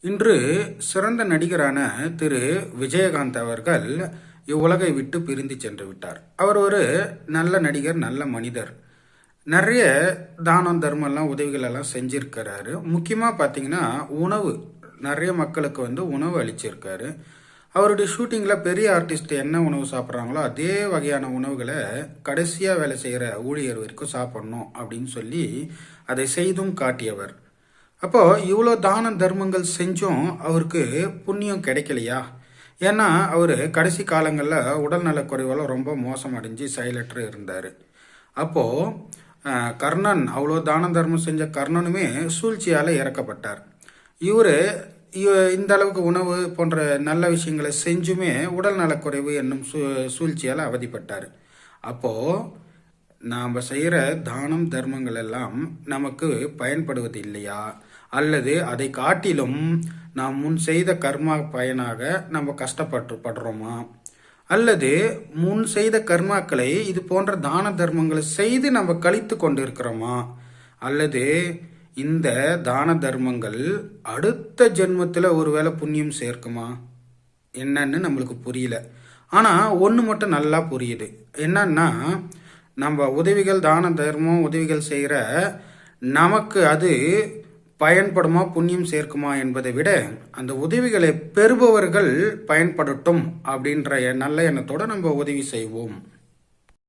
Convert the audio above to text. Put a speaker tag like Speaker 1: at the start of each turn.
Speaker 1: இன்று சிறந்த நடிகரான திரு. விஜயகாந்த் அவர்கள் இவ்வுலகை விட்டு பிரிந்து சென்று விட்டார். அவர் ஒரு நல்ல நடிகர் நல்ல மனிதர். நிறைய தானம் தர்மம்லாம் உதவிகளெல்லாம் செஞ்சுருக்கிறாரு. முக்கியமாக பார்த்தீங்கன்னா உணவு. நிறைய மக்களுக்கு வந்து உணவு அளிச்சிருக்காரு. அவருடைய ஷூட்டிங்கில் பெரிய ஆர்டிஸ்ட் என்ன உணவு சாப்பிட்றாங்களோ அதே வகையான உணவுகளை கடைசியாக வேலை செய்கிற ஊழியர் வரைக்கும் சாப்பிட்ணும் அப்படின்னு சொல்லி அதை செய்தும் காட்டியவர். அப்போ இவ்வளோ தான தர்மங்கள் செஞ்சும் அவருக்கு புண்ணியம் கிடைக்கலையா? ஏன்னா அவர் கடைசி காலங்களில் உடல்நல குறைவால் ரொம்ப மோசம் அடைஞ்சு செயலற்று இருந்தார். அப்போது கர்ணன் அவ்வளோ தான தர்மம் செஞ்ச கர்ணனுமே சூழ்ச்சியால் இறக்கப்பட்டார். இவர் இந்த அளவுக்கு உணவு போன்ற நல்ல விஷயங்களை செஞ்சுமே உடல் நலக்குறைவு என்னும் சூ சூழ்ச்சியால் அவதிப்பட்டார். அப்போது நாம் செய்கிற தானம் தர்மங்கள் எல்லாம் நமக்கு பயன்படுவது இல்லையா? அல்லது அதை காட்டிலும் நாம் முன் செய்த கர்மா பயனாக நம்ம கஷ்டப்பட்டு படுறோமா? அல்லது முன் செய்த கர்மாக்களை இது போன்ற தான தர்மங்களை செய்து நம்ம கழித்து கொண்டு இருக்கிறோமா அல்லது இந்த தான தர்மங்கள் அடுத்த ஜென்மத்தில் ஒருவேளை புண்ணியம் சேர்க்குமா? என்னன்னு நம்மளுக்கு புரியல. ஆனால் ஒன்று மட்டும் நல்லா புரியுது. என்னன்னா நம்ம உதவிகள் தான தர்மம் உதவிகள் செய்கிற நமக்கு அது பயன்படுமா புண்ணியம் சேர்க்குமா என்பதை விட அந்த உதவிகளை பெறுபவர்கள் பயன்படட்டும் அப்படின்ற நல்ல எண்ணத்தோடு நம்ம உதவி செய்வோம்.